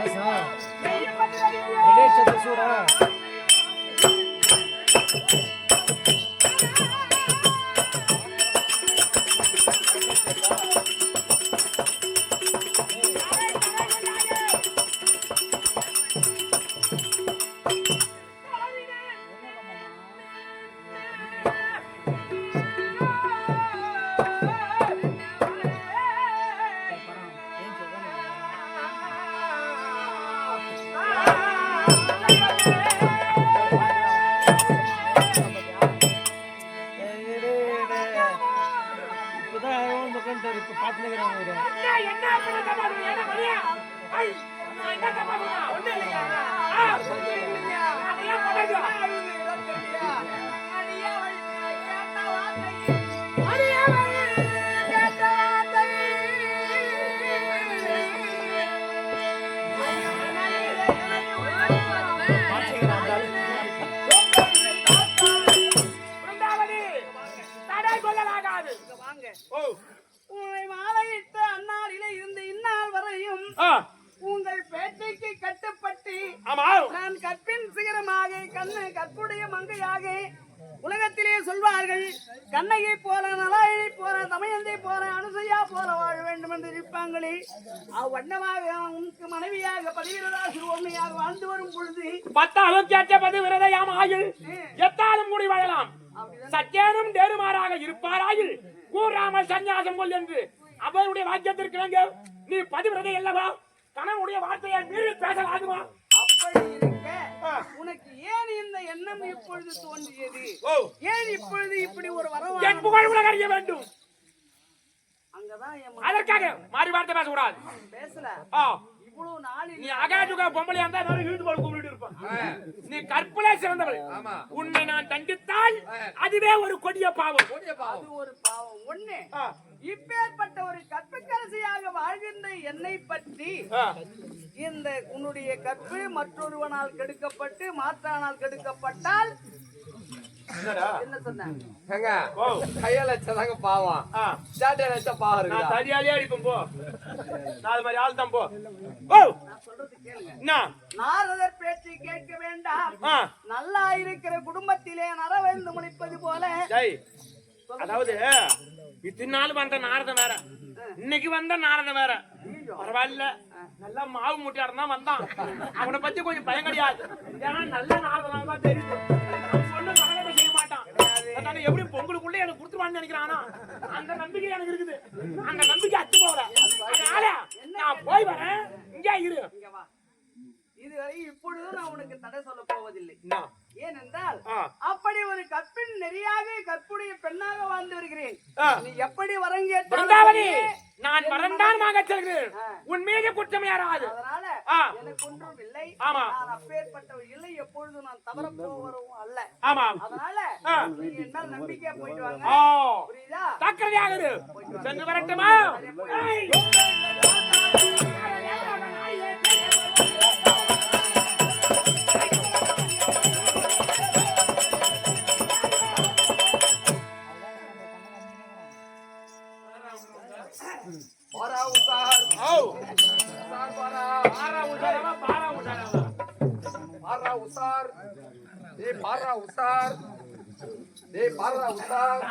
ரெடே என்ன தப்பா ஒண்ணு இல்லையா ஆ ஒண்ணு உங்கள் பேட்டைக்கு கட்டுப்பட்டு நான் கற்பின் சிகரமாக கண்ணு கற்புடைய மங்கையாக உலகத்திலே சொல்வார்கள் கண்ணையை போல நலாயை போல தமயந்தை போல அனுசையா போல வாழ வேண்டும் என்று இருப்பாங்களே. அவ்வண்ணமாக உனக்கு மனைவியாக பதிவிரதா சிறுவன்மையாக வாழ்ந்து வரும் பொழுது பத்தாலும் கேட்ட பது விரதையாம் ஆயில்? எத்தாலும் மூடி வாழலாம். சத்தியானும் தேருமாறாக இருப்பாராயில்? கூறாமல் சந்நியாசம் கொள் என்று. அவருடைய வாக்கியத்திற்கு நீ பதிவிரதை அல்லவா கணவனுடைய வார்த்தையை மீறி பேசலாகுமா அப்படி இருக்க உனக்கு ஏன் இந்த எண்ணம் இப்பொழுது தோன்றியது? ஏன் இப்பொழுது இப்படி ஒரு என் வரவான புகழ் உலக அறிய வேண்டும். அங்கதான் என் அதற்காக மாறி வார்த்தை பேசக்கூடாது. பேசல. ஆ. இவ்வளவு நாளில் நீ அகாஜுகா பொம்பளையா இருந்தா நான் இழுத்து போல கூப்பிட்டு இருப்பேன் நீ கற்பனை சிறந்தவள். உன்னை நான் தண்டித்தால் அதுவே ஒரு கொடிய பாவம். அது ஒரு பாவம். ஒண்ணு இப்பேற்பட்ட ஒரு கற்புக்கரசியாக வாழ்கின்ற என்னை பற்றி. இந்த உன்னுடைய கற்பு மற்றொருவனால் கெடுக்கப்பட்டு மாற்றானால் கெடுக்கப்பட்டால் ஏங்க கையால வச்சதாங்க பாவம். சாட்டையில வச்சா பாவம் நான் இருக்குதா தடியாலே அடிப்பேன் போ. நாலு மாதிரி ஆள் தான் போ. நான் நாரதர் பேச்சை கேட்க வேண்டாம். நல்லா இருக்கிற குடும்பத்திலே நரவேந்து முடிப்பது போல. டேய் அதாவது இத்தனை நாள் வந்த நாரதம் வேற. இன்னைக்கு வந்த நாரதம் வேற. பரவாயில்ல. நல்லா மாவு முட்டையாட தான் வந்தான். அவனை பத்தி கொஞ்சம் பயம் கிடையாது ஏன்னா நல்ல நாரதம் தான் தெரியுது எப்படி பொங்கலுக்குள்ள எனக்கு கொடுத்துருவான்னு நினைக்கிறான். அந்த நம்பிக்கை எனக்கு இருக்குது. அந்த நம்பிக்கை அத்து போகல. அதனால நான் போய் வரேன். இங்கே இரு இதுவரை இப்பொழுதும் நான் உனக்கு தடை சொல்ல போவதில்லை? ஏனென்றால். அப்படி ஒரு கற்பின் நெறியாக கற்புடைய பெண்ணாக வாழ்ந்து வருகிறேன். நீ எப்படி கேட்டாலும் நான் வரந்தான் வாங்க செல்கிறேன். உன் மீது குற்றம் யாராது அதனால. எனக்கு ஒன்றும் இல்லை. ஆமா. நான் அப்பேற்பட்டவர் இல்லை எப்பொழுதும் நான் தவற போவரும் அல்ல. ஆமா. அதனால என்ன நம்பிக்கையா போயிட்டு வாங்க. புரியுதா? ஜாக்கிரதையாக இரு சென்று வரட்டுமா? டேய் பாரா உசார் டேய் பாரா உசார்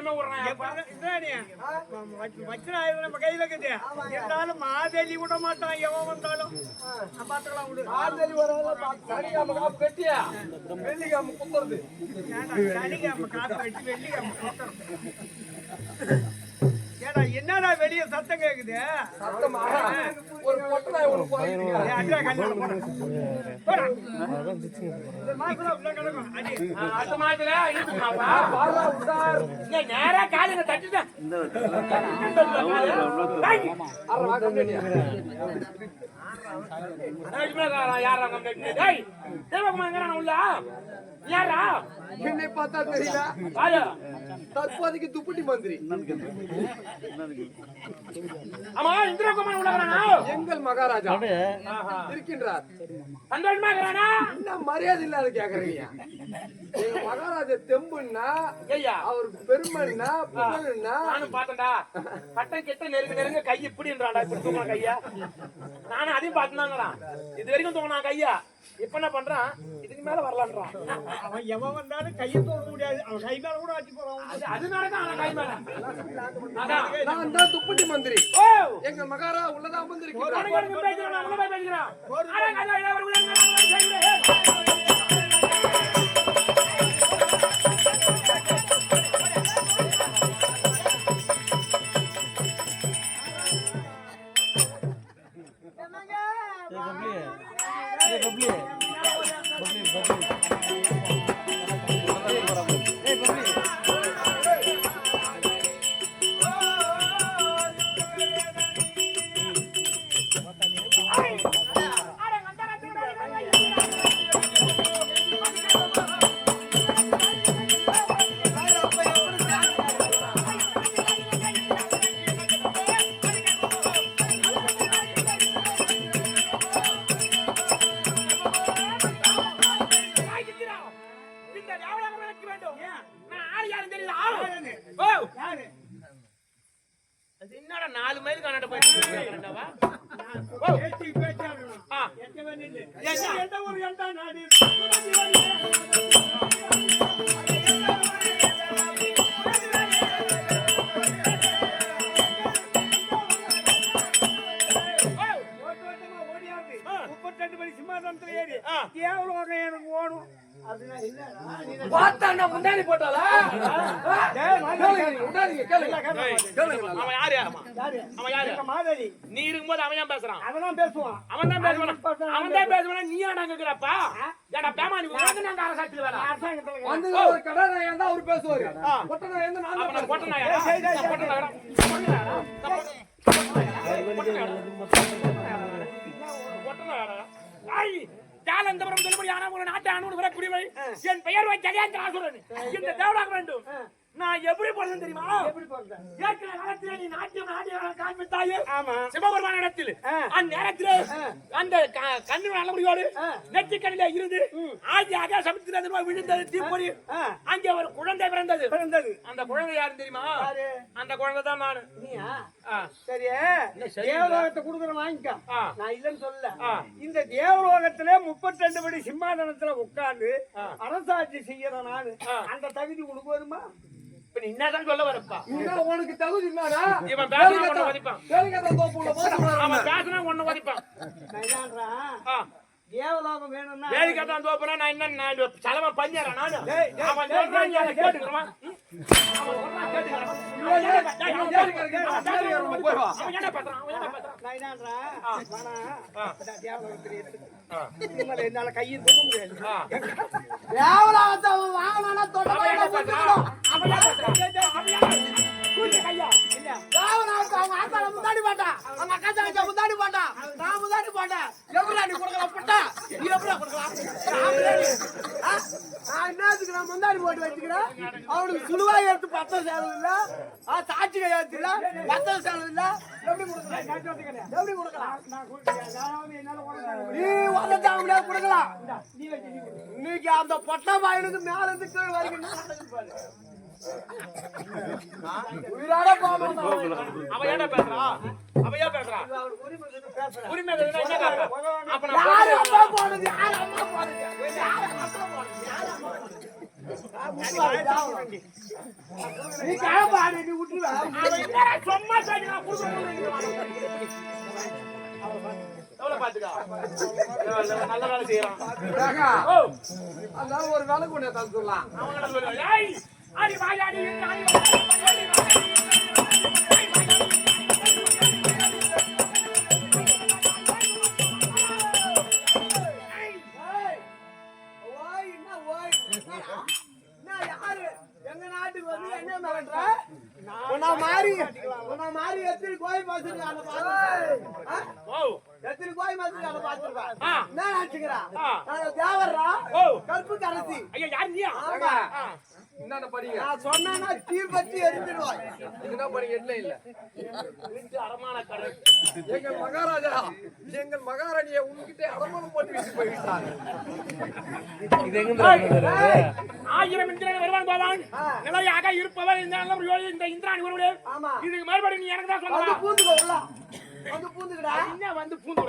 ஒண்ணுமே விடுறான் எப்ப- இதானே, வச்சு- வச்சிராயுதம் நம்ம கையில இருக்குது. இருந்தாலும் மாதேலி விட மாட்டான் எவன் வந்தாலும். பாத்துக்கலாம் விடு. சனிக்கிழமை காப்பு கட்டியா வெள்ளிக்கிழமை குத்துறது. ஏன்டா, சனிக்கிழமை காசு வச்சு வெள்ளிக்கிழமை கொடுத்துறோம். ஏடா என்னடா வெளிய சத்தம் கேக்குது? சத்தமா? ஒரு பொட்டனை ஒன்று போயிருக்கீங்க ஏய், அடிடா, கல்யாணம் போடா. போடா. இந்த மாசம் உள்ள கிடக்கும். அடி. அடுத்த பாரா நேரா காலையில தட்டுட்டேன். அரை கம்ப்ளைண்ட் யாரா என்னை பார்த்தா தெரியல தற்போதைக்கு துப்புட்டி மந்திரி ஆமா இந்திரகுமார் உள்ளவரானா எங்கள் மகாராஜா இருக்கின்றார் சந்தோஷமா என்ன மரியாதை இல்லாத கேக்குறீங்க எங்க மகாராஜா தெம்புன்னா ஐயா அவருக்கு பெருமைன்னா புகழ்னா நானும் பார்த்தேன்டா. கட்டம் கிட்ட நெருங்க நெருங்க கை இப்படின்றாடா இப்படி கையா. நானும் அதையும் பார்த்துனாங்கறான் இது வரைக்கும் தூங்கினா கையா. இப்ப என்ன பண்றான்? இதுக்கு மேல வரலான்றான். அவன் எவன் வந்தாலும் கையை தூக்க முடியாது. அவன் கை மேல கூட வச்சு போறான். அது அதனாலதான் அவன் கை மேல. நான் தான் துப்புட்டி மந்திரி. எங்க மகாரா உள்ளதா அமர்ந்திருக்கிறார் உனக்கு எனக்கு பேசுறான் பேசுறான் ஓடும். அதுனா என்னடா? நீ தான் பார்த்தா முன்னாடி போட்டாளா. அவன் யாரு அவன்? யாரு? அவன் யாரு? எங்க மாதவி. நீ இருக்கும்போது அவன் ஏன் பேசுறான்? அவன்தான் பேசுவான். அவன் தான் பேசுவான். அவன் தான் பேசுவான். நீ ஏன் கேக்குறப்பா ஏடா பேமா நீ உனக்கு நாங்க அரசாட்சி வேலை? அரசாங்கத்துல வந்து ஒரு கடை இருந்தா அவரு பேசுவாரு. நான் தான் அவனை நாயா ஐய் ஜாலந்தபுரம் சொல்லும்படி ஆனா ஒரு நாட்டு அணுகுற குடிமை என் பெயர் வை ஜெகேந்திர ஆசுரன் இந்த தேவடாக வேண்டும். நான் எப்படி பிறந்தேன் தெரியுமா? எப்படி பிறந்த ஏற்கனவே காலத்திலே நீ நாட்டியம் நாட்டியம் காண்பித்தாயே. ஆமா. சிவபெருமான இடத்தில். அந்நேரத்திலே அந்த கண்ணு நல்ல முடியோடு ஆ. நெற்றிக்கண்ணில இருந்து ஆதியாக சமுத்திரத்தில் விழுந்தது தீப்பொறி. அங்கே ஒரு குழந்தை பிறந்தது. பிறந்தது. அந்த குழந்தை யாரு தெரியுமா? அந்த குழந்தை தான் நானு. சரி. தேவலோகத்தை கொடுக்குற வாங்கிக்க. நான் இல்லைன்னு சொல்லல. ஆ. இந்த தேவலோகத்திலே முப்பத்தி ரெண்டு படி சிம்மாசனத்துல உட்கார்ந்து. அரசாட்சி செய்யற நானு. அந்த தகுதி உனக்கு வருமா? இப்ப நீ என்னதான் சொல்ல வரப்பா? இன்னும் உனக்கு தகுதி என்னடா? இவன் பேசினா ஒண்ணு அவன் பேசினா ஒண்ணு ஆ. தேவலோகம் வேணும்னா வேலைக்கு தான் தோப்புனா நான் என்ன நான் செலவ பஞ்சறேன் நானு டேய், டேய், அவன் டேய், சொல்றான் டேய், அதை கேட்டுக்கிறோமா ம்? அவன் சொல்றான் கேட்டுக்கிறேன். அவன் என்ன பேசுறான்? டேய், அவன் கேட்டுக்கிறேன். அவன் பேசுறான் ஒண்ணு மதிப்பான். அவன் என்ன பேசுறான்? அவன் என்ன பேசுறான்? நான் என்னன்றேன், ஆ. வேணாம். ஆ. இந்த தேவலோகத்திலே இருக்கு. ஆ. இனிமேல் என்னால கையில் கொடுக்க முடியாது ஆ. தேவலோகத்தை அவன் வாங்கினானா தொட அவன் முந்தாடி போட்டான் அவங்க அக்கா போட்டான் நான் முந்தாடி போட்டேன் எப்படா நீ கொடுக்கலாம் புட்டா நீ கொடுக்கலாம் நான் என்னத்துக்கு நான் முந்தாடி போட்டு வச்சுக்கிறேன் அவனுக்கு சுழுவாய் எடுத்து பத்தம் செலவு இல்ல சாட்சி கையெழுத்து இல்ல பத்தம் செலவு இல்ல எப்படி கொடுக்கலாம் எப்படி கொடுக்கலாம் நீ உதச்சா அவங்களே கொடுக்கலாம் இன்னைக்கு அந்த பொட்டை வாயிலுக்கு மேல இருந்து கீழ் வரைக்கும் அவன் பேசுறான்? அவன் ஏன் பேசுறான்? உரிமை நீ நீ சும்மா சொல்லி நான் ஒரு வேலை கொண்டு தான் சொல்லலாம் ஆடி வாயாடி ஆடி வாயாடி என்ன நினைச்சுக்கிறா தேவர்ரா. கருப்பு கரசி ஐயா யார் நீயா ஆமா. என்னென்ன படிங்க? நான் சொன்னா தீ பத்தி எரிஞ்சிடுவாய் என்ன படிங்க என்ன இல்ல. கடை எங்கள் மகாராஜா எங்கள் மகாராணியை உன்கிட்ட அடமானம் பண்ணி வச்சு போய்விட்டார். ஏய், ஆயிரம் இந்திரன் வருவான் போவான் நிலையாக இருப்பவர் இந்த இந்த இந்திராணி ஒருவரே ஆமா. இதுக்கு மறுபடியும் நீ எனக்கு தான் வந்து சொல்லலாம் பூந்துக்க உள்ள வந்து பூந்துக்கடா. என்ன வந்து பூந்து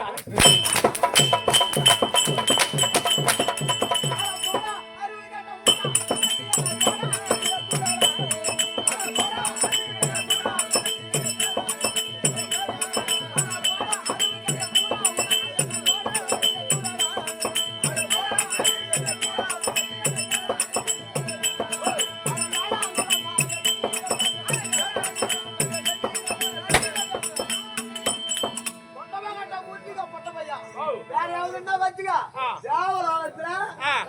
வச்சுக்க ஆ.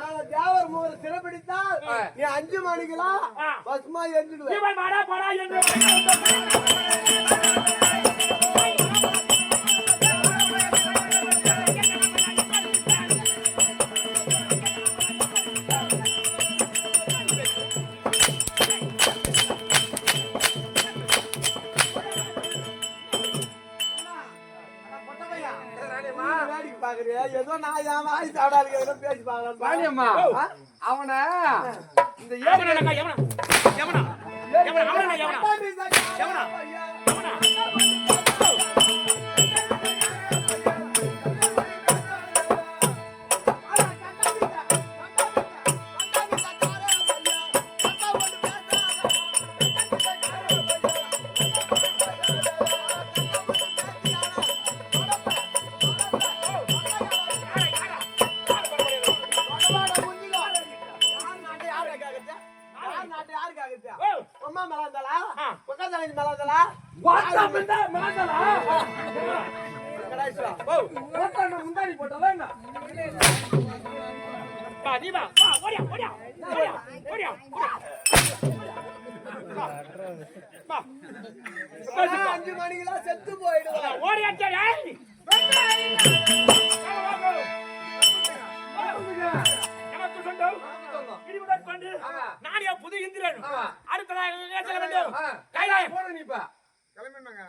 நாங்க தேவர் மூணு சிறப்பிடித்தால். நீ அஞ்சு மணிக்கெல்லாம் போடா என்று பாக்குறியா ஏதோ நான் என் வாய் சாடாது ஏதோ பேசி பாக்கலாம் ராணியம்மா அவனை இந்த எவனா எவனா அவனா எவனா எவனா? எவனா புது இந்திரன். அடுத்த பட்டதாக செல்ல வேண்டும். கைலாயம் போடு நீ இப்ப. கிளம்புனுங்க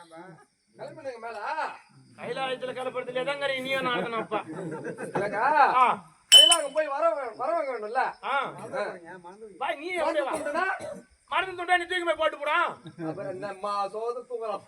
மேல. கைலாயத்துல கலப்படத்துல எதங்கறி நீயும் நாடகணும் அப்பா. இல்லைங்க, ஆ. கைலாயம் போய் வர பாய் நீ மருந்து துண்டா நீ தூக்கி போய் போட்டு போறான் அப்புறம் என்னம்மா சோது தூங்கலாம்